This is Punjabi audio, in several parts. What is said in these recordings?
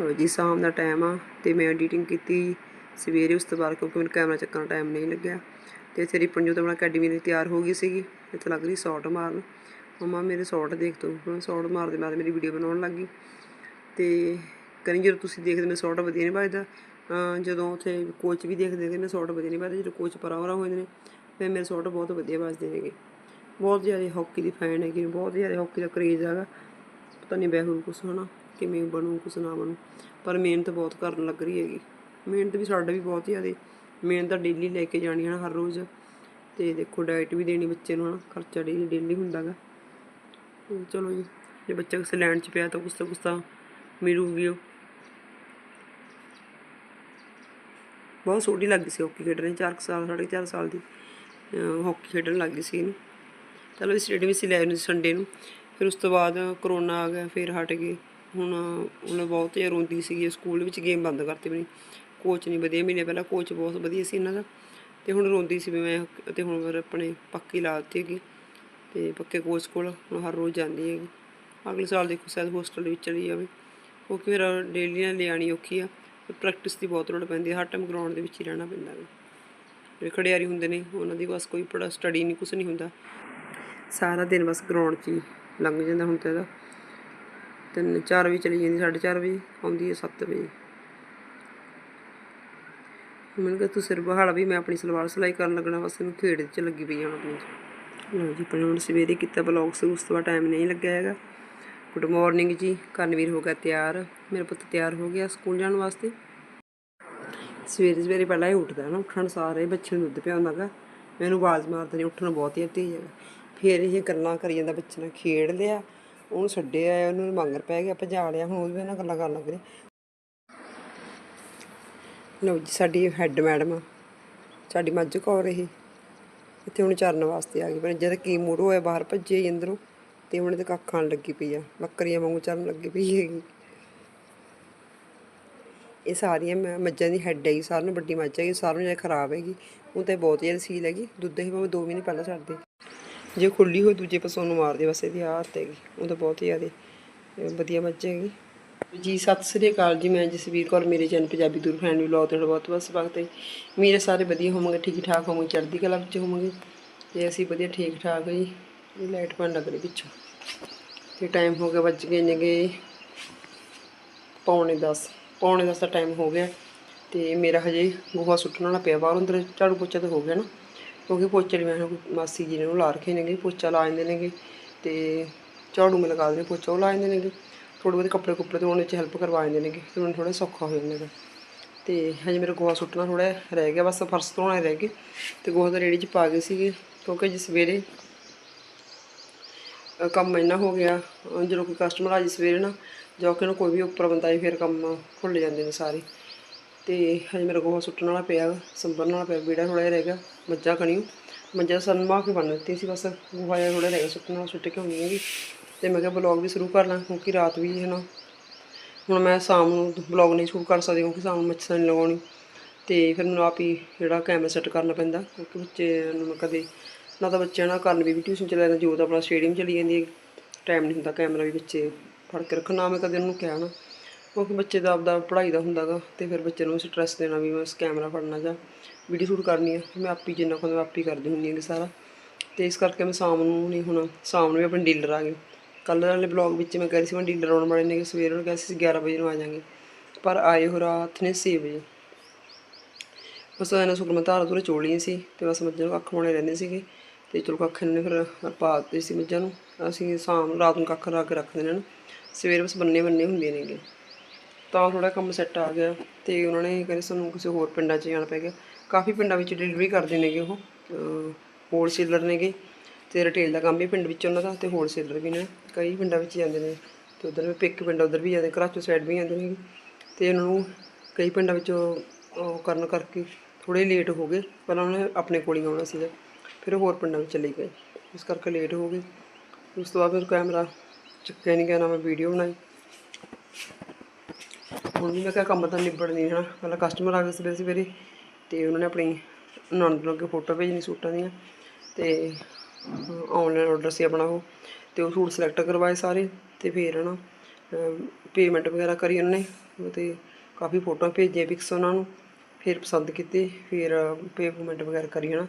ਲਓ ਜੀ ਸ਼ਾਮ ਦਾ ਟਾਈਮ ਆ ਤੇ ਮੈਂ ਐਡੀਟਿੰਗ ਕੀਤੀ ਸਵੇਰੇ, ਉਸ ਤੋਂ ਬਾਅਦ ਕਿਉਂਕਿ ਮੈਨੂੰ ਕੈਮਰਾ ਚੱਕਣ ਦਾ ਟਾਈਮ ਨਹੀਂ ਲੱਗਿਆ ਤੇ ਇੱਥੇ ਰਿਪਨਜੋਤ ਆਪਣਾ ਅਕੈਡਮੀ ਲਈ ਤਿਆਰ ਹੋ ਗਈ ਸੀਗੀ, ਇੱਥੇ ਲੱਗ ਰਹੀ ਸ਼ਾਟ ਮਾਰਨ। ਮਮਾ ਮੇਰੇ ਸ਼ਾਟ ਦੇਖ ਤੂੰ ਹੁਣ ਸ਼ਾਟ ਮਾਰਦੇ ਮਾਰਦੇ ਮੇਰੀ ਵੀਡੀਓ ਬਣਾਉਣ ਲੱਗ ਗਈ। ਤੇ ਕਹਿੰਦੀ ਜਦੋਂ ਤੁਸੀਂ ਦੇਖਦੇ ਮੈਂ ਸ਼ਾਟ ਵਧੀਆ ਨਹੀਂ ਵੱਜਦਾ ਜਦੋਂ ਉੱਥੇ ਕੋਚ ਵੀ ਦੇਖਦੇ ਨੇ ਮੈਂ ਸ਼ਾਟ ਵਧੀਆ ਨਹੀਂ ਵੱਜਦਾ, ਜਦੋਂ ਕੋਚ ਪਰਾਵਰਾ ਹੋ ਜਾਂਦੇ ਨੇ, ਫਿਰ ਮੇਰੇ ਸ਼ਾਟ ਬਹੁਤ ਵਧੀਆ ਵੱਜਦੇ ਨੇਗੇ। ਬਹੁਤ ਜ਼ਿਆਦਾ ਹਾਕੀ ਦੀ ਫੈਨ ਹੈਗੀ, ਬਹੁਤ ਜ਼ਿਆਦਾ ਹਾਕੀ ਦਾ ਕਰੇਜ਼ ਹੈਗਾ, ਪਤਾ ਨਹੀਂ ਬਹਿੂ ਕੁਛ ਹੋਣਾ। ਕਿਵੇਂ ਬਣੂ, ਕੁਛ ਨਾ ਬਣੂ। ਪਰ ਮਿਹਨਤ ਬਹੁਤ ਕਰਨ ਲੱਗ ਰਹੀ ਹੈਗੀ। ਮਿਹਨਤ ਵੀ ਸਾਡਾ ਵੀ ਬਹੁਤ ਜ਼ਿਆਦਾ। ਮਿਹਨਤ ਤਾਂ ਡੇਲੀ ਲੈ ਕੇ ਜਾਣੀ ਹੈ ਹਰ ਰੋਜ਼। ਤੇ ਦੇਖੋ ਡਾਈਟ ਵੀ ਦੇਣੀ ਬੱਚੇ ਨੂੰ ਹਨਾ, ਖਰਚਾ ਡੇਲੀ ਡੇਲੀ ਹੁੰਦਾਗਾ ਤੇ ਚਲੋ ਜੀ, ਜੇ ਬੱਚਾ ਕਿਸੇ ਲੈਂਡ 'ਚ ਪਿਆ ਤਾਂ ਕੁਛ ਤਾਂ ਕੁਛ ਤਾਂ ਮਿਲੂਗੀ ਉਹ। ਬਹੁਤ ਛੋਟੀ ਲੱਗੀ ਸੀ ਹਾਕੀ ਖੇਡਣ 4 ਸਾਲ, ਸਾਢੇ ਚਾਰ ਸਾਲ ਦੀ, ਅਹ ਹਾਕੀ ਖੇਡਣ ਲੱਗ ਗਈ ਸੀ ਇਹਨੂੰ। ਚਲੋ ਇਸ ਸਟੇਡੀਅਮ ਅਸੀਂ ਲੈ ਨੂੰ ਸੰਡੇ ਨੂੰ। ਫਿਰ ਉਸ ਤੋਂ ਬਾਅਦ ਕਰੋਨਾ ਆ ਗਿਆ, ਫਿਰ ਹਟ ਗਏ। ਹੁਣ ਉਹਨੇ ਬਹੁਤ ਹੀ ਰੋਂਦੀ ਸੀਗੀ, ਸਕੂਲ ਵਿੱਚ ਗੇਮ ਬੰਦ ਕਰਤੀ ਬਣੀ ਕੋਚ ਨਹੀਂ ਵਧੀਆ, ਮਹੀਨੇ ਪਹਿਲਾਂ ਕੋਚ ਬਹੁਤ ਵਧੀਆ ਸੀ ਇਹਨਾਂ ਦਾ। ਤੇ ਹੁਣ ਰੋਂਦੀ ਸੀ ਵੀ ਮੈਂ ਤੇ ਹੁਣ ਫਿਰ ਆਪਣੇ ਪੱਕੀ ਲਾ ਦਿੱਤੀ ਹੈਗੀ। ਤੇ ਪੱਕੇ ਕੋਚ ਕੋਲ ਹੁਣ ਹਰ ਰੋਜ਼ ਜਾਂਦੀ ਹੈਗੀ। ਅਗਲੇ ਸਾਲ ਦੇਖੋ ਸ਼ਾਇਦ ਹੋਸਟਲ ਵਿੱਚ ਚਲੀ ਜਾਵੇ। ਕਿਉਂਕਿ ਫਿਰ ਡੇਲੀ ਨਾਲ ਲਿਆਣੀ ਔਖੀ ਆ। ਪ੍ਰੈਕਟਿਸ ਦੀ ਬਹੁਤ ਲੋੜ ਪੈਂਦੀ ਹੈ ਹਰ ਟਾਈਮ ਗਰਾਊਂਡ ਦੇ ਵਿੱਚ ਹੀ ਰਹਿਣਾ ਪੈਂਦਾ ਹੈ ਜਿਹੜੇ ਖੜਿਆਰੀ ਹੁੰਦੇ ਨੇ, ਉਹਨਾਂ ਦੀ ਬਸ ਕੋਈ ਪੜਾ ਸਟੱਡੀ ਨਹੀਂ ਕੁਛ ਨਹੀਂ ਹੁੰਦਾ। ਸਾਰਾ ਦਿਨ ਬਸ ਗਰਾਊਂਡ 'ਚ ਹੀ ਲੰਘ ਜਾਂਦਾ ਹੁਣ ਤਾਂ ਇਹਦਾ। ਤਿੰਨ, ਚਾਰ ਵਜੇ ਚਲੀ ਜਾਂਦੀ, ਸਾਢੇ ਚਾਰ ਵਜੇ ਆਉਂਦੀ ਹੈ 7 ਵਜੇ। ਮੈਨੂੰ ਕਿਹਾ, ਤੂੰ ਸਿਰ ਬਹਾਲਾ ਵੀ ਮੈਂ ਆਪਣੀ ਸਲਵਾਰ ਸਿਲਾਈ ਕਰਨ ਲੱਗਣਾ ਬਸ ਇਹਨੂੰ ਖੇਡ 'ਚ ਲੱਗੀ ਪਈ ਹੁਣ ਆਪਣੀ 'ਚ। ਜੀ ਪਰ ਹੁਣ ਸਵੇਰੇ ਕੀਤਾ ਬਲੌਗ ਸੀ ਉਸ ਤੋਂ ਬਾਅਦ ਟਾਈਮ ਨਹੀਂ ਲੱਗਿਆ ਹੈਗਾ। ਗੁੱਡ ਮਾਰਨਿੰਗ ਜੀ, ਕਰਨਵੀਰ ਹੋ ਗਿਆ ਤਿਆਰ। ਮੇਰਾ ਪੁੱਤ ਤਿਆਰ ਹੋ ਗਿਆ ਸਕੂਲ ਜਾਣ ਵਾਸਤੇ। ਸਵੇਰੇ ਸਵੇਰੇ ਪਹਿਲਾਂ ਹੀ ਉੱਠਦਾ ਨਾ, ਉੱਠਣ ਸਾਰੇ ਬੱਚੇ ਨੂੰ ਦੁੱਧ ਪਿਆਉਂਦਾਗਾ ਮੈਨੂੰ ਆਵਾਜ਼ ਮਾਰਦਾ ਨਹੀਂ ਉੱਠਣ ਬਹੁਤ ਹੀ ਤੇਜ਼ ਹੈਗਾ। ਫਿਰ ਇਹ ਗੱਲਾਂ ਕਰੀ ਜਾਂਦਾ, ਬੱਚੇ ਨਾਲ ਖੇਡ ਲਿਆ। ਉਹਨੂੰ ਛੱਡਿਆ ਉਹਨੂੰ ਮੰਗਰ ਪੈ ਗਿਆ ਭਜਾ ਲਿਆ ਹੁਣ ਉਹਦੇ ਨਾਲ ਗੱਲਾਂ ਕਰਨ ਲੱਗ ਰਹੇ ਲਓ ਜੀ, ਸਾਡੀ ਹੈੱਡ ਮੈਡਮ ਆ, ਸਾਡੀ ਮੱਝ ਕੌਰ ਇਹ, ਇੱਥੇ ਹੁਣ ਚਰਨ ਵਾਸਤੇ ਆ ਗਈ, ਪਰ ਜਦ ਕੀ ਮੂਡ ਹੋਇਆ, ਬਾਹਰ ਭੱਜੇ ਹੀ ਅੰਦਰੋਂ, ਤੇ ਹੁਣ ਤੇ ਕੱਖ ਖਾਣ ਲੱਗੀ ਪਈ ਆ, ਬੱਕਰੀਆਂ ਵਾਂਗੂ ਚਰਨ ਲੱਗੀ ਪਈ ਹੈਗੀ। ਇਹ ਸਾਰੀਆਂ ਮ- ਮੱਝਾਂ ਦੀ ਹੈੱਡ ਹੈਗੀ, ਸਾਰਿਆਂ ਨੂੰ ਵੱਡੀ ਮੱਝ ਹੈਗੀ, ਸਾਰਿਆਂ ਨੂੰ ਜਿਹੜਾ ਖਰਾਬ ਹੈਗੀ, ਉਹ ਤੇ ਬਹੁਤ ਜ਼ਿਆਦਾ ਸੀਲ ਹੈਗੀ, ਦੁੱਧ ਹੀ ਭਾਵੇਂ 2 ਮਹੀਨੇ ਪਹਿਲਾਂ ਛੱਡਦੇ। ਜੇ ਖੁੱਲੀ ਹੋਈ ਦੂਜੇ ਪਾਸੋਂ ਨੂੰ ਮਾਰਦੇ ਬਸ ਇਹਦੀ ਆਦਤ ਹੈਗੀ, ਉਹ ਤਾਂ ਬਹੁਤ ਜ਼ਿਆਦਾ ਵਧੀਆ ਮੱਝ ਹੈਗੀ। ਜੀ, ਸਤਿ ਸ੍ਰੀ ਅਕਾਲ ਜੀ, ਮੈਂ ਜਸਵੀਰ ਕੌਰ, ਮੇਰੇ ਚੈਨਲ ਪੰਜਾਬੀ ਦੂਰ ਫੈਨ ਵੀ ਲਾਉ ਤੁਹਾਡਾ ਬਹੁਤ ਬਹੁਤ ਸਵਾਗਤ ਹੈ। ਮੇਰੇ ਸਾਰੇ ਵਧੀਆ ਹੋਵਾਂਗੇ ਠੀਕ ਠਾਕ ਹੋਵਾਂਗੇ, ਚੜ੍ਹਦੀ ਕਲਾ ਵਿੱਚ ਹੋਵਾਂਗੇ, ਤੇ ਅਸੀਂ ਵਧੀਆ ਠੀਕ ਠਾਕ ਜੀ, ਇਹ ਲਾਈਟ ਪੈਣ ਲੱਗ ਰਹੀ ਪਿੱਛੋਂ, ਤੇ ਟਾਈਮ ਹੋ ਗਿਆ ਵੱਜ ਗਏ ਨੇਗੇ ਪੌਣੇ 10 ਪੌਣੇ 10 ਦਾ ਟਾਈਮ ਹੋ ਗਿਆ, ਤੇ ਮੇਰਾ ਹਜੇ ਗੋਹਾ ਸੁੱਟਣ ਵਾਲਾ ਪਿਆ ਬਾਹਰ, ਅੰਦਰ ਝਾੜੂ ਪੋਚਾ ਤਾਂ ਹੋ ਗਿਆ ਨਾ। ਕਿਉਂਕਿ ਪੋਚੇ ਲਈ ਮੈਂ ਮਾਸੀ ਜੀ ਨੇ ਉਹ ਲਾ ਰੱਖੇ ਨੇਗੇ ਪੋਚਾ ਲਾ ਜਾਂਦੇ ਨੇਗੇ ਤੇ ਝਾੜੂ ਮੈਂ ਲਗਾ ਦਿੰਦੇ ਪੋਚਾ ਉਹ ਲਾ ਜਾਂਦੇ ਨੇਗੇ। ਥੋੜ੍ਹੇ ਬਹੁਤੇ ਕੱਪੜੇ ਕੁੱਪੜੇ ਧੋਣ ਵਿੱਚ ਹੈਲਪ ਕਰਵਾ ਜਾਂਦੇ ਨੇਗੇ ਤੇ ਮੈਨੂੰ ਥੋੜਾ ਸੌਖਾ ਹੋ ਜਾਂਦਾ ਹੈਗਾ ਤੇ ਹਜੇ ਮੇਰਾ ਗੋਹਾ ਸੁੱਟਣਾ ਥੋੜਾ ਰਹਿ ਗਿਆ ਬਸ ਫਰਸ਼ ਧੋਣਾ ਰਹਿ ਗਏ ਤੇ ਗੋਹਾ ਤਾਂ ਰੇੜੀ 'ਚ ਪਾ ਗਏ ਸੀਗੇ ਕਿਉਂਕਿ ਜੇ ਸਵੇਰੇ ਕੰਮ ਇੰਨਾ ਹੋ ਗਿਆ ਜਦੋਂ ਕੋਈ ਕਸਟਮਰ ਆ ਜੀ ਸਵੇਰੇ ਨਾ ਜੋ ਕਿ ਨਾ ਕੋਈ ਵੀ ਉੱਪਰ ਬੰਦਾ ਆਏ ਫਿਰ ਕੰਮ ਭੁੱਲ ਜਾਂਦੇ ਨੇ ਸਾਰੇ। ਤੇ ਹਜੇ ਮੇਰਾ ਗੋਹਾ ਸੁੱਟਣ ਵਾਲਾ ਪਿਆ ਗਾ, ਸੰਭਰਨ ਵਾਲਾ ਪਿਆ ਬੀੜਾ ਥੋੜਾ ਜਿਹਾ ਰਹਿ ਗਿਆ। ਮੱਝਾਂ ਕਣੀਓ ਮੱਝਾਂ ਸੰਮਾ ਕੇ ਬੰਨ ਦਿੱਤੀ ਸੀ ਬਸ। ਗੋਹਾ ਜਿਹਾ ਥੋੜਾ ਰਹਿ ਗਿਆ ਸੁੱਟਣ ਵਾਲਾ ਸੁੱਟ ਕੇ ਆਉਣੀ ਹੈਗੀ। ਤੇ ਮੈਂ ਕਿਹਾ ਬਲੌਗ ਵੀ ਸ਼ੁਰੂ ਕਰ ਲਾਂ, ਕਿਉਂਕਿ ਰਾਤ ਵੀ ਹੈ ਨਾ। ਹੁਣ ਮੈਂ ਸ਼ਾਮ ਨੂੰ ਬਲੌਗ ਨਹੀਂ ਸ਼ੁਰੂ ਕਰ ਸਕਦੀ, ਕਿਉਂਕਿ ਸ਼ਾਮ ਨੂੰ ਮੱਛਰ ਨਹੀਂ ਲਗਾਉਣੀ। ਤੇ ਫਿਰ ਮੈਨੂੰ ਆਪ ਹੀ ਜਿਹੜਾ ਕੈਮਰਾ ਸੈੱਟ ਕਰਨਾ ਪੈਂਦਾ, ਕਿਉਂਕਿ ਬੱਚੇ ਨੂੰ ਮੈਂ ਕਦੇ ਨਾ ਤਾਂ ਬੱਚਿਆਂ ਨਾਲ ਕਰਨ ਵੀ ਟਿਊਸ਼ਨ ਚਲਾ ਜਾਂਦਾ ਜੋ ਤਾਂ ਆਪਣਾ ਸਟੇਡੀਅਮ ਚਲੀ ਜਾਂਦੀ ਹੈ ਟਾਈਮ ਨਹੀਂ ਹੁੰਦਾ ਕੈਮਰਾ ਵੀ ਬੱਚੇ ਫੜ ਕੇ ਰੱਖਣ, ਨਾ ਮੈਂ ਕਦੇ ਉਹਨੂੰ ਕਿਹਾ ਨਾ। ਕਿਉਂਕਿ ਬੱਚੇ ਦਾ ਆਪਦਾ ਪੜ੍ਹਾਈ ਦਾ ਹੁੰਦਾਗਾ, ਤੇ ਫਿਰ ਬੱਚੇ ਨੂੰ ਸਟ੍ਰੈਸ ਦੇਣਾ ਵੀ ਬਸ ਕੈਮਰਾ ਫੜਨਾ ਜਾਂ ਵੀਡੀਓ ਸ਼ੂਟ ਕਰਨੀ ਆ, ਮੈਂ ਆਪ ਹੀ ਜਿੰਨਾ ਕੁ ਮੈਂ ਆਪ ਹੀ ਕਰਦੀ ਹੁੰਦੀ ਹਾਂ ਸਾਰਾ। ਤੇ ਇਸ ਕਰਕੇ ਮੈਂ ਸ਼ਾਮ ਨੂੰ ਨਹੀਂ ਹੁਣ, ਸ਼ਾਮ ਨੂੰ ਵੀ ਆਪਣੇ ਡੀਲਰ ਆ ਗਏ। ਕੱਲ੍ਹ ਵਾਲੇ ਬਲੌਗ ਵਿੱਚ ਮੈਂ ਕਹਿ ਰਹੀ ਸੀ ਮੈਂ ਡੀਲਰ ਆਉਣ ਵਾਲੇ ਨੇ ਕਿ ਸਵੇਰ ਨੂੰ ਕਿਹਾ ਸੀ 11 ਵਜੇ ਨੂੰ ਆ ਜਾਾਂਗੇ। ਪਰ ਆਏ ਹੋ ਰਾਤ ਨੇ 6 ਵਜੇ। ਬਸ ਇਹਨਾਂ ਸੁਕਰ ਮੈਂ ਧਾਰਾ ਧੂਰੇ ਚੋਲੀਆਂ ਸੀ ਤੇ ਬਸ ਮੱਝਾਂ ਨੂੰ ਕੱਖ ਪਾਉਣੇ ਰਹਿੰਦੇ ਸੀਗੇ। ਤੇ ਚਲੋ ਕੱਖ ਨੇ ਫਿਰ ਪਾ ਦਿੱਤੇ ਸੀ ਮੱਝਾਂ ਨੂੰ। ਅਸੀਂ ਸ਼ਾਮ ਨੂੰ ਰਾਤ ਨੂੰ ਕੱਖ ਲਾ ਕੇ ਰੱਖਦੇ ਨੇ ਨਾ। ਸਵੇਰ ਬਸ ਬੰਨੇ ਬੰਨੇ ਹੁੰਦੇ ਨੇਗੇ। ਤਾਂ ਥੋੜਾ ਕੰਮ ਸੈੱਟ ਆ ਗਿਆ ਤੇ ਉਹਨਾਂ ਨੇ ਕਹਿੰਦੇ ਸਾਨੂੰ ਕਿਸੇ ਹੋਰ ਪਿੰਡਾਂ 'ਚ ਜਾਣਾ ਪੈ ਗਿਆ। ਕਾਫੀ ਪਿੰਡਾਂ ਵਿੱਚ ਡਿਲੀਵਰੀ ਕਰਦੇ ਨੇਗੇ ਉਹ ਹੋਲਸੇਲਰ ਨੇਗੇ ਤੇ ਰਿਟੇਲ ਦਾ ਕੰਮ ਵੀ ਪਿੰਡ ਵਿੱਚ ਉਹਨਾਂ ਦਾ ਤੇ ਹੋਲਸੇਲਰ ਵੀ ਨੇ। ਕਈ ਪਿੰਡਾਂ ਵਿੱਚ ਜਾਂਦੇ ਨੇ ਤੇ ਉਧਰ ਵੀ ਪਿੱਕ ਪਿੰਡ ਉਧਰ ਵੀ ਜਾਂਦੇ ਕਰਾਚੋ ਸਾਈਡ ਵੀ ਜਾਂਦੇ ਨੇ ਤੇ ਉਹਨਾਂ ਨੂੰ ਕਈ ਪਿੰਡਾਂ ਵਿੱਚ ਉਹ ਕਰਨ ਕਰਕੇ ਥੋੜੇ ਲੇਟ ਹੋ ਗਏ, ਪਹਿਲਾਂ ਉਹਨੇ ਆਪਣੇ ਕੋਲ ਹੀ ਆਉਣਾ ਸੀਗਾ, ਫਿਰ ਉਹ ਹੋਰ ਪਿੰਡਾਂ ਵਿੱਚ ਚਲੇ ਗਏ, ਇਸ ਕਰਕੇ ਲੇਟ ਹੋ ਗਏ। ਉਸ ਤੋਂ ਬਾਅਦ ਫਿਰ ਕੈਮਰਾ ਚੱਕਿਆ ਨਹੀਂ ਗਿਆ, ਨਾ ਮੈਂ ਵੀਡੀਓ ਬਣਾਈ। ਹੁਣ ਵੀ ਮੈਂ ਕਿਹਾ ਕੰਮ ਤਾਂ ਨਿਬੜ ਨਹੀਂ ਹਨਾ ਪਹਿਲਾਂ ਕਸਟਮਰ ਆ ਗਏ ਸਵੇਰੇ ਸਵੇਰੇ ਤੇ ਉਹਨਾਂ ਨੇ ਆਪਣੀ ਨੰਦ ਨੂੰ ਅੱਗੇ ਫੋਟੋ ਭੇਜਣੀ ਸੂਟਾਂ ਦੀਆਂ ਤੇ ਆਨਲਾਈਨ ਆਰਡਰ ਸੀ ਆਪਣਾ ਉਹ, ਤੇ ਉਹ ਸੂਟ ਸਿਲੈਕਟ ਕਰਵਾਏ ਸਾਰੇ ਤੇ ਫਿਰ ਹਨਾ ਪੇਮੈਂਟ ਵਗੈਰਾ ਕਰੀ ਉਹਨਾਂ ਨੇ ਤੇ ਕਾਫੀ ਫੋਟੋਆਂ ਭੇਜੀਆਂ ਪਿਕਸ ਉਹਨਾਂ ਨੂੰ, ਫਿਰ ਪਸੰਦ ਕੀਤੇ, ਫਿਰ ਪੇਮੈਂਟ ਵਗੈਰਾ ਕਰੀ ਹਨਾ,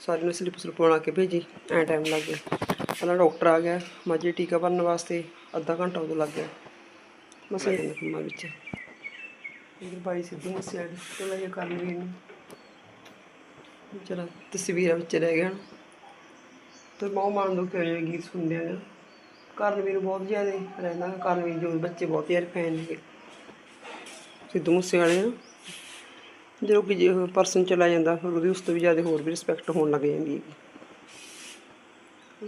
ਸਾਰਿਆਂ ਨੂੰ ਸਲਿੱਪ ਸਲਿੱਪ ਬਣਾ ਕੇ ਭੇਜੀ, ਐ ਟਾਈਮ ਲੱਗ ਗਿਆ। ਪਹਿਲਾਂ ਡਾਕਟਰ ਆ ਗਿਆ ਮਾਝੇ ਟੀਕਾ ਭਰਨ ਵਾਸਤੇ ਅੱਧਾ ਘੰਟਾ ਉਦੋਂ ਲੱਗ ਗਿਆ ਮਸੇ ਨੇ ਕੰਮਾਂ ਵਿੱਚ। ਇਹ ਬਾਈ ਸਿੱਧੂ ਮੂਸੇ ਵਾਲੀ ਚਲੋ ਇਹ ਕਰ ਲਈ ਇਹਨੂੰ। ਚਲੋ ਤਸਵੀਰਾਂ ਵਿੱਚ ਰਹਿ ਗਿਆ ਤੇ ਬਹੁਤ ਮਨ ਦੁੱਖ ਹੋਇਆ ਗੀਤ ਸੁਣਦੇ ਆ ਕਰਨਵੀਰ ਬਹੁਤ ਜ਼ਿਆਦਾ ਰਹਿੰਦਾ, ਕਰਨਵੀਰ ਜੋ ਬੱਚੇ ਬਹੁਤ ਯਾਰ ਫੈਨ ਨੇ। ਸਿੱਧੂ ਮੂਸੇ ਵਾਲੇ ਨਾ, ਜਦੋਂ ਕਿ ਜੇ ਪਰਸਨ ਚਲਾ ਜਾਂਦਾ, ਫਿਰ ਉਹਦੀ ਉਸ ਤੋਂ ਵੀ ਜ਼ਿਆਦਾ ਹੋਰ ਵੀ ਰਿਸਪੈਕਟ ਹੋਣ ਲੱਗ ਜਾਂਦੀ ਹੈ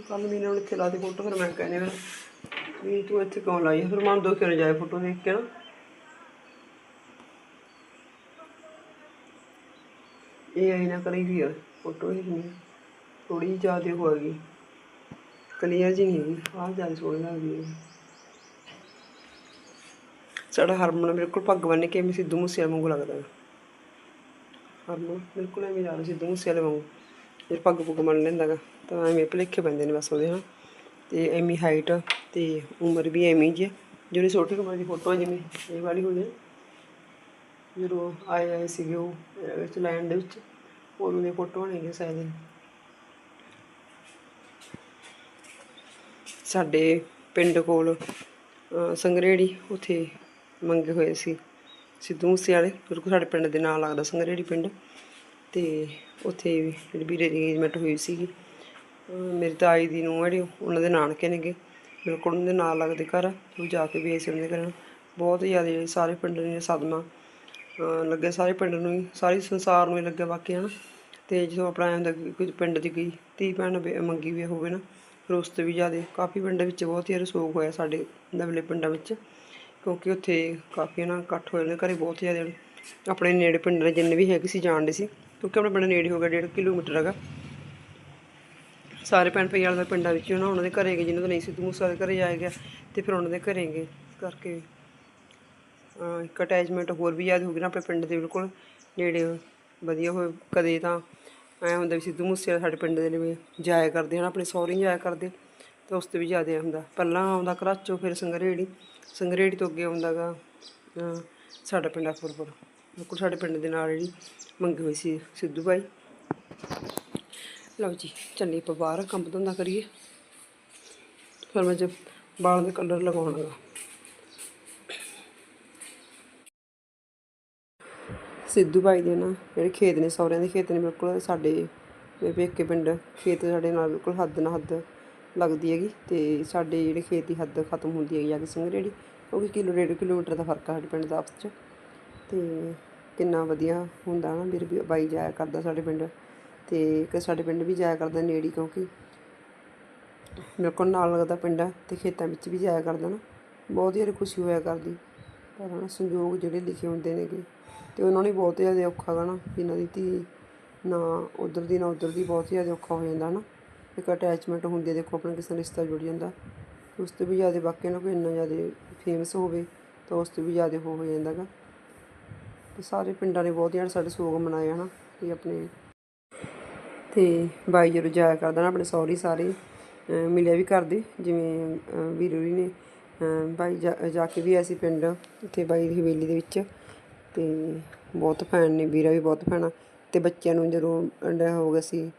ਕੱਲ ਮੀਨੇ ਹੁਣ ਇੱਥੇ ਲਾ ਦੇ ਫੋਟੋ ਫਿਰ ਮੈਂ ਕਹਿੰਦੇ ਨਾ ਵੀ ਤੂੰ ਇੱਥੇ ਕਿਉਂ ਲਾਈ ਹੈ? ਫਿਰ ਮਨ ਦੁੱਖ ਹੋ ਜਾਏ ਫੋਟੋ ਦੇਖ ਕੇ ਨਾ। ਇਹ ਆਈ ਨਾ ਕਰੀ ਵੀ ਫੋਟੋ ਹੀ ਨਹੀਂ। ਥੋੜੀ ਜ਼ਿਆਦਾ ਹੋਏਗੀ ਕਲੀਅਰ ਜੀ ਨਹੀਂ ਹੈਗੀ ਆਹ ਜ਼ਿਆਦਾ ਸੋਹਣੀ ਲੱਗਦੀ ਹੈ। ਸਾਡਾ ਹਰਮਨ ਬਿਲਕੁਲ ਪੱਗ ਬੰਨ ਕੇ ਐਵੇਂ ਸਿੱਧੂ ਮੂਸੇਵਾਲੇ ਵਾਂਗੂ ਲੱਗਦਾ ਹੈ। ਹਰਮਨ ਬਿਲਕੁਲ ਐਵੇਂ ਲੱਗਦਾ ਸਿੱਧੂ ਮੂਸੇਵਾਲੇ ਵਾਂਗੂ। ਇਹ ਪੱਗ ਪੁੱਗ ਮੰਨ ਲੈਂਦਾ ਗਾ ਤਾਂ ਐਵੇਂ ਭੁਲੇਖੇ ਪੈਂਦੇ ਨੇ ਬਸ ਉਹਦੇ, ਹਾਂ। ਤੇ ਐਵੇਂ ਹਾਈਟ ਤੇ ਉਮਰ ਵੀ ਐਵੇਂ ਹੀ ਹੈ। ਜਿਹੜੀ ਛੋਟੀ ਉਮਰ ਦੀ ਫੋਟੋ ਜਿਵੇਂ ਇਹ ਵਾਲੀ ਹੋਈ ਹੈ। ਜਦੋਂ ਆਏ ਆਏ ਸੀਗੇ ਉਹ, ਅਹ ਵਿੱਚ ਲੈਂਡ ਦੇ ਵਿੱਚ ਉਦੋਂ ਦੀਆਂ ਫੋਟੋਆਂ ਨੇਗੀਆਂ ਸ਼ਾਇਦ। ਸਾਡੇ ਪਿੰਡ ਕੋਲ, ਅਹ, ਸੰਗਰੇੜੀ ਉਥੇ ਮੰਗੇ ਹੋਏ ਸੀ, ਸਿੱਧੂ ਮੂਸੇ ਵਾਲੇ ਬਿਲਕੁਲ ਸਾਡੇ ਪਿੰਡ ਦੇ ਨਾਲ ਲੱਗਦਾ ਸੰਗਰੇੜੀ ਪਿੰਡ। ਤੇ ਉੱਥੇ ਜਿਹੜੀ ਵੀਰੇ ਦੀ engagement ਹੋਈ ਸੀਗੀ ਮੇਰੀ ਤਾਈ ਦੀ ਨੂੰ ਜਿਹੜੀ, ਉਹਨਾਂ ਦੇ ਨਾਨਕੇ ਨੇਗੇ। ਬਿਲਕੁਲ ਉਹਨਾਂ ਦੇ ਨਾਲ ਲੱਗਦੇ ਘਰ ਉਹ ਜਾ ਕੇ ਵੀ ਅਸੀਂ ਉਹਨਾਂ ਦੇ ਘਰ। ਬਹੁਤ ਜ਼ਿਆਦਾ ਸਾਰੇ ਪਿੰਡ ਨੇ, ਸਦਮਾ ਲੱਗਿਆ ਸਾਰੇ ਪਿੰਡ ਨੂੰ ਹੀ, ਸਾਰੇ ਸੰਸਾਰ ਨੂੰ ਹੀ ਲੱਗਿਆ ਬਾਕੀ ਨਾ ਤੇ ਜਦੋਂ ਆਪਣਾ ਐਂ ਹੁੰਦਾ ਕਿ ਕੁਝ ਪਿੰਡ ਦੀ ਗਈ ਧੀ ਭੈਣ ਵਿਆਹ- ਮੰਗੀ ਵੀ ਹੋਵੇ ਨਾ, ਫਿਰ ਉਸ ਤੋਂ ਵੀ ਜ਼ਿਆਦਾ, ਕਾਫੀ ਪਿੰਡਾਂ ਵਿੱਚ ਬਹੁਤ ਹੀ ਰਸੋਗ ਹੋਇਆ ਸਾਡੇ ਨਵਲੇ ਪਿੰਡਾਂ ਵਿੱਚ। ਕਿਉਂਕਿ ਉੱਥੇ ਕਾਫੀ ਨਾ ਇਕੱਠ ਹੋਏ ਨੇ, ਘਰੇ ਬਹੁਤ ਜ਼ਿਆਦਾ ਆਪਣੇ ਨੇੜੇ ਪਿੰਡ ਦੇ ਜਿੰਨੇ ਵੀ ਹੈਗੇ ਸੀ ਜਾਣਦੇ ਸੀ, ਕਿਉਂਕਿ ਆਪਣਾ ਪਿੰਡ ਨੇੜੇ ਹੋ ਗਿਆ, ਡੇਢ ਕਿਲੋਮੀਟਰ ਹੈਗਾ। ਸਾਰੇ ਭੈਣ ਭਾਈਆਂ ਦੇ ਪਿੰਡਾਂ ਵਿੱਚ ਨਾ ਉਹਨਾਂ ਦੇ ਘਰੇ ਗਏ ਜਿਨ੍ਹਾਂ ਤੋਂ ਨਹੀਂ ਸਿੱਧੂ ਮੂਸੇ ਦੇ ਘਰੇ ਜਾਇਆ ਗਿਆ ਤੇ ਫਿਰ ਉਹਨਾਂ ਦੇ ਘਰੇ ਗਏ, ਇਸ ਕਰਕੇ ਇੱਕ ਅਟੈਚਮੈਂਟ ਹੋਰ ਵੀ ਯਾਦ ਹੋ ਗਈ ਨਾ ਆਪਣੇ ਪਿੰਡ ਦੇ ਬਿਲਕੁਲ ਨੇੜੇ। ਵਧੀਆ ਹੋਏ ਕਦੇ ਤਾਂ ਐ ਹੁੰਦਾ ਵੀ ਸਿੱਧੂ ਮੂਸੇ ਸਾਡੇ ਪਿੰਡ ਦੇ ਲਈ ਜਾਇਆ ਕਰਦੇ ਹਨ, ਆਪਣੇ ਸਹੁਰੇ ਜਾਇਆ ਕਰਦੇ ਤੇ ਉਸ 'ਤੇ ਵੀ ਜ਼ਿਆਦਾ ਹੁੰਦਾ। ਪਹਿਲਾਂ ਆਉਂਦਾ ਕਰਾਚੋ, ਫਿਰ ਸੰਗਰੇੜੀ। ਸੰਗਰੇੜੀ ਤੋਂ ਅੱਗੇ ਆਉਂਦਾਗਾ ਸਾਡਾ ਪਿੰਡ ਅਫਰਪੁਰ ਬਿਲਕੁਲ ਸਾਡੇ ਪਿੰਡ ਦੇ ਨਾਲ ਜਿਹੜੀ ਮੰਗੀ ਹੋਈ ਸੀ ਸਿੱਧੂ ਭਾਈ ਲਓ ਜੀ ਚੱਲੀ ਆਪਾਂ ਬਾਹਰ, ਕੰਮ ਧੰਦਾ ਕਰੀਏ। ਫਿਰ ਮੈਂ ਜੇ ਬਾਲਾਂ ਦੇ ਕਲਰ ਲਗਾਉਣਾ ਸਿੱਧੂ ਬਾਈ ਦੇ ਨਾ, ਜਿਹੜੇ ਖੇਤ ਨੇ, ਸਹੁਰਿਆਂ ਦੇ ਖੇਤ ਨੇ, ਬਿਲਕੁਲ ਸਾਡੇ ਪੇ- ਪੇਕੇ ਪਿੰਡ, ਖੇਤ ਸਾਡੇ ਨਾਲ ਬਿਲਕੁਲ ਹੱਦ ਨਾਲ ਹੱਦ ਲੱਗਦੀ ਹੈਗੀ ਤੇ ਸਾਡੇ ਜਿਹੜੇ ਖੇਤ ਦੀ ਹੱਦ ਖਤਮ ਹੁੰਦੀ ਹੈਗੀ ਜਾ ਕੇ ਸੰਗਰੇੜੀ ਕਿਉਂਕਿ ਕਿਲੋ ਡੇਢ ਕਿਲੋਮੀਟਰ ਦਾ ਫ਼ਰਕ ਆ ਸਾਡੇ ਪਿੰਡ ਦਾ ਆਪਸ 'ਚ। ਤੇ ਕਿੰਨਾ ਵਧੀਆ ਹੁੰਦਾ ਨਾ ਵੀਰ ਵੀ ਬਾਈ ਜਾਇਆ ਕਰਦਾ ਸਾਡੇ ਪਿੰਡ, ਤੇ ਕਿ ਸਾਡੇ ਪਿੰਡ ਵੀ ਜਾਇਆ ਕਰਦਾ ਨੇੜੀ ਕਿਉਂਕਿ ਬਿਲਕੁਲ ਨਾਲ ਲੱਗਦਾ ਪਿੰਡ ਆ ਤੇ ਖੇਤਾਂ ਵਿੱਚ ਵੀ ਜਾਇਆ ਕਰਦਾ ਨਾ, ਬਹੁਤ ਜ਼ਿਆਦਾ ਖੁਸ਼ੀ ਹੋਇਆ ਕਰਦੀ। ਪਰ ਹਨਾ ਸੰਯੋਗ ਜਿਹੜੇ ਲਿਖੇ ਹੁੰਦੇ ਨੇਗੇ ਅਤੇ ਉਹਨਾਂ ਨੂੰ ਬਹੁਤ ਜ਼ਿਆਦਾ ਔਖਾ ਗਾ ਨਾ ਵੀ ਇਹਨਾਂ ਦੀ ਧੀ ਨਾ ਉੱਧਰ ਦੀ ਨਾ ਉੱਧਰ ਦੀ ਬਹੁਤ ਜ਼ਿਆਦਾ ਔਖਾ ਹੋ ਜਾਂਦਾ ਹੈ ਨਾ। ਇੱਕ ਅਟੈਚਮੈਂਟ ਹੁੰਦੀ ਹੈ ਦੇਖੋ ਆਪਣਾ ਕਿਸੇ ਨਾਲ ਰਿਸ਼ਤਾ ਜੁੜ ਜਾਂਦਾ। ਉਸ ਤੋਂ ਵੀ ਜ਼ਿਆਦਾ ਬਾਕੀ ਨਾ ਕੋਈ ਇੰਨਾ ਜ਼ਿਆਦਾ ਫੇਮਸ ਹੋਵੇ, ਤਾਂ ਉਸ ਤੋਂ ਵੀ ਜ਼ਿਆਦਾ ਹੋ ਹੋ ਜਾਂਦਾ ਗਾ। ਤੇ ਸਾਰੇ ਪਿੰਡਾਂ ਨੇ ਬਹੁਤ ਜ਼ਿਆਦਾ ਸਾਡੇ ਸੋਗ ਮਨਾਏ ਹਨਾ ਕਿ ਆਪਣੇ ਤੇ ਬਾਈ ਜਦੋਂ ਜਾਇਆ ਕਰਦਾ ਨਾ, ਆਪਣੇ ਸਹੁਰੀ ਸਾਰੇ ਮਿਲਿਆ ਵੀ ਕਰਦੇ ਜਿਵੇਂ, ਅਹ ਨੇ ਬਾਈ ਜਾ ਜਾ ਕੇ ਵੀ ਅਸੀਂ ਪਿੰਡ ਇੱਥੇ ਬਾਈ ਦੀ ਹਵੇਲੀ ਦੇ ਵਿੱਚ। ਅਤੇ ਬਹੁਤ ਫੈਨ ਨੇ, ਵੀਰਾ ਵੀ ਬਹੁਤ ਫੈਨ ਆ ਅਤੇ ਬੱਚਿਆਂ ਨੂੰ ਜਦੋਂ ਅੰਡਾ ਹੋ ਗਿਆ ਸੀ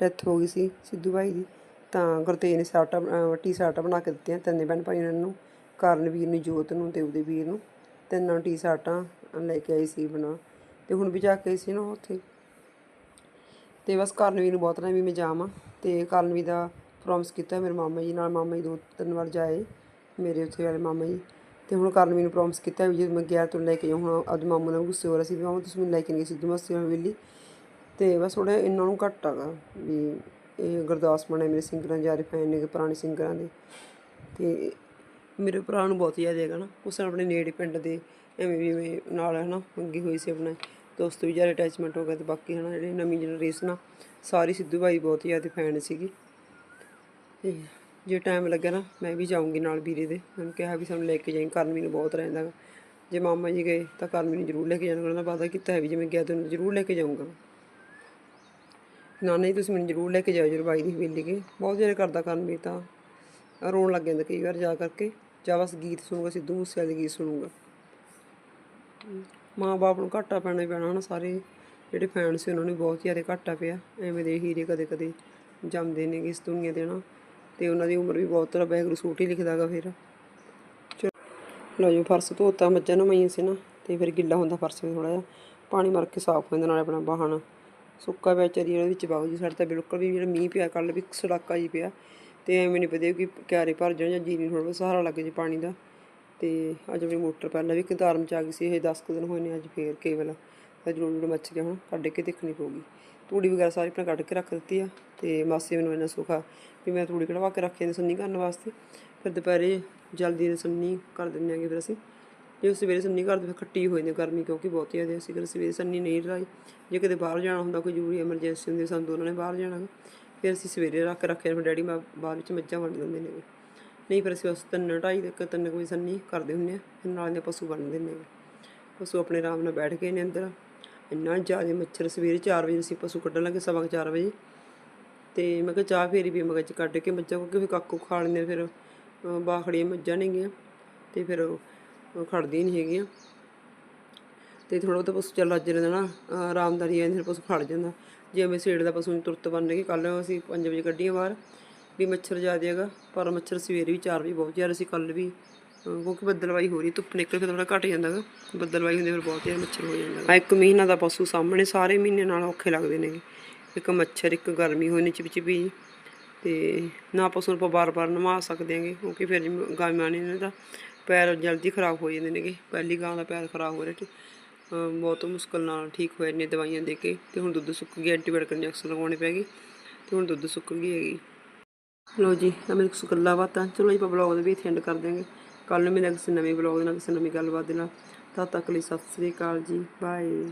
ਡੈਥ ਹੋ ਗਈ ਸੀ ਸਿੱਧੂ ਬਾਈ ਦੀ, ਤਾਂ ਗੁਰਤੇਜ ਨੇ ਸਾਟਾ ਟੀ ਸ਼ਰਟਾਂ ਬਣਾ ਕੇ ਦਿੱਤੀਆਂ ਤਿੰਨੇ ਭੈਣ ਭਾਈ ਉਹਨਾਂ ਨੂੰ ਕਰਨਵੀਰ ਨੂੰ, ਜੋਤ ਨੂੰ ਅਤੇ ਉਹਦੇ ਵੀਰ ਨੂੰ, ਤਿੰਨਾਂ ਟੀ ਸ਼ਰਟਾਂ ਲੈ ਕੇ ਆਈ ਸੀ ਬਣਾ ਅਤੇ ਹੁਣ ਵੀ ਜਾ ਕੇ ਆਈ ਸੀ ਨਾ ਉੱਥੇ। ਤੇ ਬਸ ਕਰਨਵੀਰ ਨੂੰ ਬਹੁਤ ਨਾ ਵੀ ਮੈਂ ਜਾਵਾਂ ਤੇ ਕਰਨਵੀਰ ਦਾ ਪ੍ਰੋਮਿਸ ਕੀਤਾ ਮੇਰੇ ਮਾਮਾ ਜੀ ਨਾਲ, ਮਾਮਾ ਜੀ ਦੋ ਤਿੰਨ ਵਾਰ ਜਾਏ ਮੇਰੇ ਉੱਥੇ ਵਾਲੇ ਮਾਮਾ ਜੀ। ਤੇ ਹੁਣ ਕਰਨਵੀਰ ਮੈਨੂੰ ਪ੍ਰੋਮਿਸ ਕੀਤਾ ਵੀ ਜੇ ਮੈਂ ਗਿਆ ਤੈਨੂੰ ਲੈ ਕੇ ਜਾਊਂ ਹੁਣ ਅੱਜ ਮਾਮੂ ਨਾਲ ਗੁੱਸੇ ਹੋ ਰਿਹਾ ਸੀ ਵੀ ਮਾਮਾ ਤੁਸੀਂ ਮੈਨੂੰ ਲੈ ਕੇ ਨਹੀਂ ਗਏ ਸਿੱਧੂ ਮੂਸੇ ਹਵੇਲੀ ਤੇ ਬਸ ਥੋੜਾ ਇਹਨਾਂ ਨੂੰ ਘੱਟ ਹੈਗਾ ਵੀ ਇਹ ਗੁਰਦਾਸ ਮਾਨ ਮੇਰੇ ਸਿੰਗਰਾਂ ਜਾਰੇ ਫੈਨ ਨੇ ਪੁਰਾਣੇ ਸਿੰਗਰਾਂ ਦੇ। ਤੇ ਮੇਰੇ ਭਰਾ ਨੂੰ ਬਹੁਤ ਯਾਦ ਹੈਗਾ ਨਾ, ਉਸ ਨਾਲ ਆਪਣੇ ਨੇੜੇ ਪਿੰਡ ਦੇ ਐਵੇਂ ਵੀ ਐਵੇਂ ਨਾਲ ਹੈ ਨਾ ਮੰਗੀ ਹੋਈ ਸੀ ਆਪਣੇ ਦੋਸਤ ਵੀ ਜ਼ਿਆਦਾ ਅਟੈਚਮੈਂਟ ਹੋ ਗਿਆ ਤੇ ਬਾਕੀ ਹੈ ਨਾ ਜਿਹੜੇ ਨਵੀਂ ਜਨਰੇਸ਼ਨ ਆ, ਸਾਰੀ ਸਿੱਧੂ ਬਾਈ ਬਹੁਤ ਯਾਦ ਫੈਨ ਸੀਗੀ। ਤੇ ਜੇ ਟਾਈਮ ਲੱਗਿਆ ਨਾ, ਮੈਂ ਵੀ ਜਾਊਂਗੀ ਨਾਲ ਵੀਰੇ ਦੇ। ਉਹਨੂੰ ਕਿਹਾ ਵੀ ਸਾਨੂੰ ਲੈ ਕੇ ਜਾਈਂ ਕਰਮੀ ਨੂੰ ਬਹੁਤ ਰਹਿੰਦਾ ਜੇ ਮਾਮਾ ਜੀ ਗਏ ਤਾਂ ਕਰਮੀ ਨੂੰ ਜ਼ਰੂਰ ਲੈ ਕੇ ਜਾਣਾ ਉਹਨਾਂ ਦਾ ਵਾਅਦਾ ਕੀਤਾ ਹੈ ਵੀ ਜੇ ਮੈਂ ਗਿਆ ਤਾਂ ਉਹਨੂੰ ਜ਼ਰੂਰ ਲੈ ਕੇ ਜਾਊਂਗਾ। ਨਾ ਜੀ, ਤੁਸੀਂ ਮੈਨੂੰ ਜ਼ਰੂਰ ਲੈ ਕੇ ਜਾਓ ਜਦੋਂ ਦੀ ਹਵੇਲੀ ਗਏ। ਬਹੁਤ ਜ਼ਿਆਦਾ ਕਰਦਾ ਕਰਮੀ ਤਾਂ। ਰੋਣ ਲੱਗ ਜਾਂਦਾ ਕਈ ਵਾਰ ਜਾ ਕਰਕੇ। ਜਾਂ ਬਸ ਗੀਤ ਸੁਣੂਗਾ, ਸਿੱਧੂ ਮੂਸੇਵਾਲੇ ਦੇ ਗੀਤ ਸੁਣੂਗਾ। ਮਾਂ ਬਾਪ ਨੂੰ ਘਾਟਾ ਪੈਣਾ ਹੀ ਪੈਣਾ ਹਨਾ, ਸਾਰੇ ਜਿਹੜੇ ਫੈਨ ਸੀ ਉਹਨਾਂ ਨੂੰ ਬਹੁਤ ਜ਼ਿਆਦਾ ਘਾਟਾ ਪਿਆ। ਐਵੇਂ ਦੇ ਹੀਰੇ ਕਦੇ ਕਦੇ ਜੰਮਦੇ ਨੇ ਇਸ ਦੁਨੀਆ ਤੇ ਨਾ ਤੇ ਉਹਨਾਂ ਦੀ ਉਮਰ ਵੀ ਬਹੁਤ ਰੱਬ ਵਾਹਿਗੁਰੂ ਸੂਟ ਹੀ ਲਿਖਦਾਗਾ ਫਿਰ। ਚਲੋ, ਲਓ ਜੀ, ਫਰਸ਼ ਧੋਤਾ, ਮੱਝਾਂ ਨੂੰ ਮਈਆਂ ਸੀ ਨਾ, ਤੇ ਫਿਰ ਗਿੱਲਾ ਹੁੰਦਾ ਫਰਸ਼ ਥੋੜਾ ਜਿਹਾ। ਪਾਣੀ ਮਰ ਕੇ ਸਾਫ਼ ਹੋ ਜਾਂਦਾ ਨਾਲ ਆਪਣਾ ਬਾਹਣ ਸੁੱਕਾ ਪਿਆ ਚਰੀ ਉਹਦੇ ਵਿੱਚ ਬਾਗੂ ਜੀ, ਸਾਡੇ ਤਾਂ ਬਿਲਕੁਲ ਵੀ ਜਿਹੜਾ ਮੀਂਹ ਪਿਆ ਕੱਲ ਵੀ ਸੜਾਕਾ ਜੀ ਪਿਆ। ਤੇ ਐਵੇਂ ਨਹੀਂ ਪਤਾ ਕਿ ਕਿਆਰੇ ਭਰ ਜਾਣ ਜਾਂ ਜੀਰੀ ਥੋੜਾ ਸਹਾਰਾ ਲੱਗ ਜੇ ਪਾਣੀ ਦਾ। ਤੇ ਅੱਜ ਆਪਣੀ ਮੋਟਰ ਪਹਿਲਾਂ ਵੀ ਕਿਤਾਰਮ ਚ ਆ ਗਈ ਸੀ, ਇਹ 10 ਕੁ ਦਿਨ ਹੋਏ ਨੇ ਅੱਜ ਫੇਰ ਕੇਵਲ। ਜਰੂਰ ਜਰੂਰ ਮੱਚ ਗਿਆ ਹੁਣ ਕੱਢ ਕੇ ਦੇਖਣੀ ਪਊਗੀ। ਤੂੜੀ ਵਗੈਰਾ ਸਾਰੀ ਆਪਣਾ ਕੱਢ ਕੇ ਰੱਖ ਦਿੱਤੀ ਆ ਤੇ ਮਾਸੀ ਮੈਨੂੰ ਇਹਨਾਂ ਸੁਖਾ ਵੀ ਮੈਂ ਤੂੜੀ ਕਢਵਾ ਕੇ ਰੱਖੀ ਨੇ ਸੰਨੀ ਕਰਨ ਵਾਸਤੇ। ਫਿਰ ਦੁਪਹਿਰੇ ਜਲਦੀ ਨੇ ਸੰਨੀ ਕਰ ਦਿੰਦੇ ਆਂਗੇ ਫਿਰ ਅਸੀਂ। ਜੇ ਸਵੇਰੇ ਸੰਨੀ ਕਰਦੇ ਫਿਰ ਖੱਟੀ ਹੋ ਜਾਂਦੀ ਗਰਮੀ ਕਿਉਂਕਿ ਬਹੁਤ ਜ਼ਿਆਦਾ ਅਸੀਂ ਫਿਰ ਸਵੇਰੇ ਸੰਨੀ ਨਹੀਂ ਲਾਈ ਜੇ ਕਿਤੇ ਬਾਹਰ ਜਾਣਾ ਹੁੰਦਾ, ਕੋਈ ਜ਼ਰੂਰੀ ਐਮਰਜੈਂਸੀ ਹੁੰਦੀ ਸਾਨੂੰ ਦੋਨਾਂ ਨੇ ਬਾਹਰ ਜਾਣਾ ਫਿਰ ਅਸੀਂ ਸਵੇਰੇ ਰੱਖ ਰੱਖਿਆ, ਫਿਰ ਡੈਡੀ ਮਾਂ ਬਾਅਦ ਵਿੱਚ ਮੱਝਾਂ ਵੰਡ ਦਿੰਦੇ ਨੇ ਨਹੀਂ ਫਿਰ ਅਸੀਂ ਉਸ ਤਿੰਨ, ਢਾਈ ਤੱਕ, ਤਿੰਨ ਕੋਈ ਸੰਨੀ ਕਰਦੇ ਹੁੰਦੇ ਆ। ਫਿਰ ਨਾਲ ਦੇ ਪਸ਼ੂ ਵੰਡ ਦਿੰਦੇ ਨੇ ਪਸ਼ੂ ਆਪਣੇ ਆਰਾਮ ਨਾਲ ਬੈਠ ਗਏ ਨੇ ਅੰਦਰ। ਇੰਨਾ ਜ਼ਿਆਦਾ ਮੱਛਰ ਸਵੇਰੇ 4 ਵਜੇ ਅਸੀਂ ਪਸ਼ੂ ਕੱਢਣ ਲੱਗੇ ਸਵਾ ਕੁ ਚਾਰ ਵਜੇ। ਤੇ ਮੈਂ ਕਿਹਾ ਚਾਹ ਫੇਰੀ ਵੀ ਮਗਰ ਚ ਕੱਢ ਕੇ ਮੱਝਾਂ ਕਿਉਂਕਿ ਫਿਰ ਕਾਕੂ ਖਾ ਲੈਂਦੇ ਫਿਰ ਬਾਖੜੀਆਂ ਮੱਝਾਂ ਨੇਗੀਆਂ ਤੇ ਫਿਰ ਉਹ ਨਹੀਂ ਹੈਗੀਆਂ। ਤੇ ਥੋੜਾ ਬਹੁਤਾ ਪਸ਼ੂ ਚੱਲ ਅੱਜ ਰਹਿੰਦਾ ਨਾ, ਅਹ ਆਰਾਮਦਾਰੀ ਆਂਦੀ ਫਿਰ ਪਸ਼ੂ ਖੜ ਜਾਂਦਾ। ਜਿਵੇਂ ਸੇੜ ਦਾ ਪਸ਼ੂ ਨੂੰ ਤੁਰਤ ਬੰਨ ਕੇ ਕੱਲ ਅਸੀਂ 5 ਵਜੇ ਕੱਢੀਆਂ ਬਾਹਰ ਵੀ ਮੱਛਰ ਜ਼ਿਆਦਾ ਹੈਗਾ, ਪਰ ਮੱਛਰ ਸਵੇਰੇ ਵੀ 4 ਵਜੇ ਬਹੁਤ ਜ਼ਿਆਦਾ ਸੀ ਕੱਲ ਵੀ ਕਿਉਂਕਿ ਬੱਦਲਵਾਈ ਹੋ ਰਹੀ, ਧੁੱਪ ਨਿਕਲ ਕੇ ਥੋੜਾ ਘਟ ਜਾਂਦਾ ਗਾ। ਬੱਦਲਵਾਈ ਹੁੰਦੀ ਫਿਰ ਬਹੁਤ ਜ਼ਿਆਦਾ ਮੱਛਰ ਹੋ ਜਾਂਦਾ ਆ ਇੱਕ ਮਹੀਨਾ ਦਾ ਪਸ਼ੂ ਸਾਹਮਣੇ ਸਾਰੇ ਮਹੀਨੇ ਨਾਲ ਔਖੇ ਲੱਗਦੇ ਨੇਗੇ ਇੱਕ ਮੱਛਰ, ਇੱਕ ਗਰਮੀ ਹੋਈ ਚਿਪ ਚਿਪੀ ਤੇ ਨਾ ਪਸ਼ੂ ਨੂੰ ਆਪਾਂ ਬਾਰ-ਬਾਰ ਨਵਾ ਸਕਦੇ ਹਾਂਗੇ, ਕਿਉਂਕਿ ਫਿਰ ਜਿਵੇਂ ਗਾਵਾਂ ਨੇ ਇਹਨਾਂ ਦਾ ਪੈਰ ਜਲਦੀ ਖਰਾਬ ਹੋ ਜਾਂਦੇ ਨੇਗੇ ਪਹਿਲੀ ਗਾਂ ਦਾ ਪੈਰ ਖਰਾਬ ਹੋ ਰਿਹਾ ਤੇ ਬਹੁਤ ਮੁਸ਼ਕਲ ਨਾਲ ਠੀਕ ਹੋਏ ਨੇ ਦਵਾਈਆਂ ਦੇ ਕੇ। ਤੇ ਹੁਣ ਦੁੱਧ ਸੁੱਕ ਗਿਆ, ਐਂਟੀਬਾਇਓਟਿਕ ਇੰਜੈਕਸ਼ਨ ਲਗਾਉਣੇ ਪੈ ਗਏ। ਤੇ ਹੁਣ ਦੁੱਧ ਸੁੱਕ ਗਈ ਹੈਗੀ। ਲੋ ਜੀ ਤਾਂ ਮੇਰੇ ਕੋਲ ਬਾਤਾਂ ਚਲੋ ਜੀ, ਆਪਾਂ ਬਲੌਗ ਦੇ ਵੀ ਇੱਥੇ ਐਂਡ ਕਰ ਦਿਆਂਗੇ ਕੱਲ ਨੂੰ ਮਿਲਾਂਗੇ ਕਿਸੇ ਨਵੇਂ ਬਲੌਗ ਦੇ ਨਾਲ, ਕਿਸੇ ਨਵੀਂ ਗੱਲਬਾਤ ਦੇ ਨਾਲ। ਤਦ ਤੱਕ ਲਈ ਸਤਿ ਸ੍ਰੀ ਅਕਾਲ ਜੀ ਬਾਏ